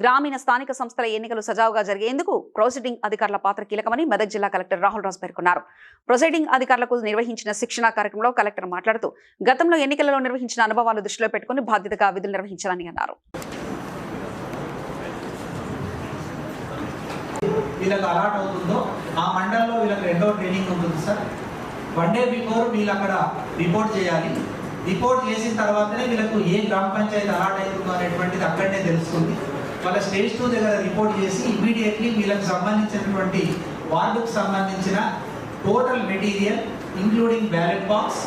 గ్రామీణ స్థానిక సంస్థల ఎన్నికలు సజావుగా జరిగేందుకు ప్రొసీడింగ్ అధికారుల పాత్ర కీలకమని మెదక్ జిల్లా కలెక్టర్ రాహుల్ రాజ్ పేర్కొన్నారు. ప్రొసీడింగ్ అధికారులకు నిర్వహించిన శిక్షణా కార్యక్రమంలో కలెక్టర్ మాట్లాడుతూ గతంలో ఎన్నికలలో నిర్వహించిన అనుభవాలు దృష్టిలో పెట్టుకుని బాధ్యతగా విధులు నిర్వహించాలని అన్నారు. వీళ్ళకి అలాట్ అవుతుందో ఆ మండలంలో వీళ్ళకి రెండో ట్రైనింగ్ ఉంటుంది సార్. వన్ డే బిఫోర్ వీళ్ళు అక్కడ రిపోర్ట్ చేయాలి. రిపోర్ట్ చేసిన తర్వాతనే వీళ్ళకు ఏ గ్రామ పంచాయతీ అలాట్ అవుతుందో అనేటువంటిది అక్కడనే తెలుస్తుంది. వాళ్ళ స్టేజ్ టూ దగ్గర రిపోర్ట్ చేసి ఇమీడియట్లీ వీళ్ళకి సంబంధించినటువంటి వార్డుకు సంబంధించిన total material including ballot box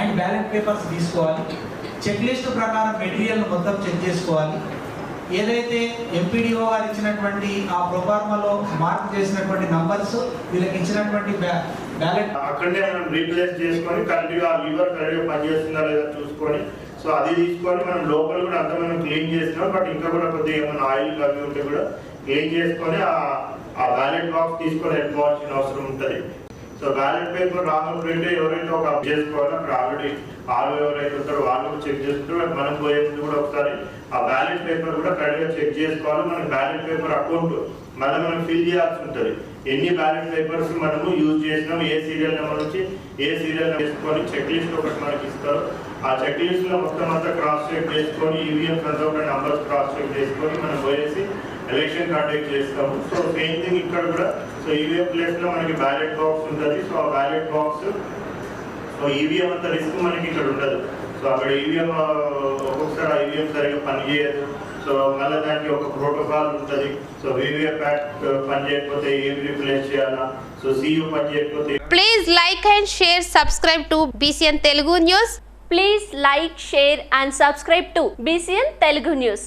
and ballot papers తీసుకోవాలి. చెక్ లిస్ట్ ప్రకారం మెటీరియల్ మొత్తం చెక్ చేసుకోవాలి. ఏదైతే ఎంపీడీఓ గారు ఇచ్చినటువంటి ఆ ప్రొఫార్మాలో మార్క్ చేసినటువంటి నంబర్స్ వీళ్ళకి ఇచ్చినటువంటి బ్యాలెట్ అక్కడనే మనం రీప్లేస్ చేసుకొని కరెక్ట్గా లివర్ పనిచేస్తుందా లేదా చూసుకొని సో అది తీసుకొని మనం లోపల కూడా అంతా మనం క్లీన్ చేసినాం బట్ ఇంకా కూడా కొద్దిగా ఏమైనా ఆయిల్ అవి ఉంటే కూడా క్లీన్ చేసుకొని ఆ ఆ బ్యాలెట్ బాక్స్ తీసుకొని వెళ్ళిపోవాల్సిన అవసరం ఉంటుంది. సో బ్యాలెట్ పేపర్ రాకపోతే ఎవరైతే ఒక అప్ చేసుకోవాలో? అక్కడ ఆల్రెడీ ఆరు ఎవరైతే ఉంటారో వాళ్ళు చెక్ చేసుకుంటారు మనం పోయే ముందు కూడా ఒకసారి ఆ బ్యాలెట్ పేపర్ కూడా కరెక్ట్గా చెక్ చేసుకోవాలి. మనకి బ్యాలెట్ పేపర్ అకౌంట్ మళ్ళీ మనం ఫిల్ చేయాల్సి ఉంటుంది. ఎన్ని బ్యాలెట్ పేపర్స్ మనము యూజ్ చేసినాం ఏ సీరియల్ నెంబర్ నుంచి ఏ సీరియల్ వేసుకొని చెక్ లిస్ట్ ఒకటి మనకి ఇస్తారు. ఆ చెక్ లిస్ట్లో మొత్తం అంతా క్రాస్ చెక్ చేసుకొని ఈవీఎం అంతా ఒక నంబర్స్ క్రాస్ చెక్ చేసుకొని మనం పోయేసి ఎలక్షన్ కండక్ట్ చేస్తాము. సో సేమ్ థింగ్ ఇక్కడ కూడా. సో ఈవీఎం ప్లేస్లో మనకి బ్యాలెట్ బాక్స్ ఉంటుంది. సో ఆ బ్యాలెట్ బాక్స్ సో ఈవీఎం అంత రిస్క్ మనకి ఇక్కడ ఉండదు. సో అక్కడ ఈవీఎం ఒక్కొక్కసారి ఆ ఈవీఎం సరిగ్గా పనిచేయదు. సో మళ్ళీ దానికి ఒక ప్రోటోకాల్ ఉంటుంది. సో వీవీఎం ప్యాక్ పనిచేయకపోతే ఏం రీప్లేస్ చేయాలా? So CU పనిచేయకపోతే please like and share subscribe to BCN Telugu news please like share and subscribe to BCN Telugu news